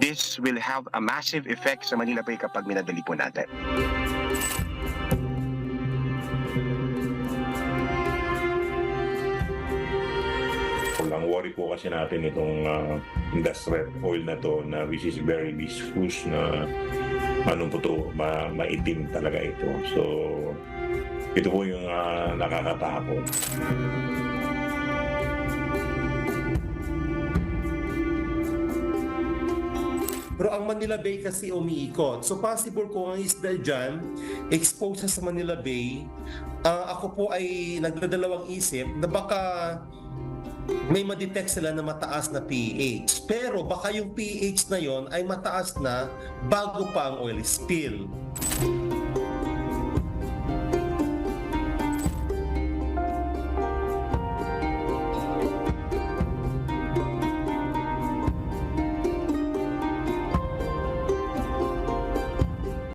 this will have a massive effect sa Manila Bay kapag minadali po natin. Ang worry po kasi natin itong ah, industrial oil na to na which is very viscous na ano po to, ma maitim talaga ito. So, ito po yung ah, nakakatakot. Pero ang Manila Bay kasi umiikot. So possible kung ang isda dyan, exposed sa Manila Bay, ah, ako po ay nagdadalawang isip na baka may ma-detect sila na mataas na pH. Pero baka yung pH na yon ay mataas na bago pa ang oil spill.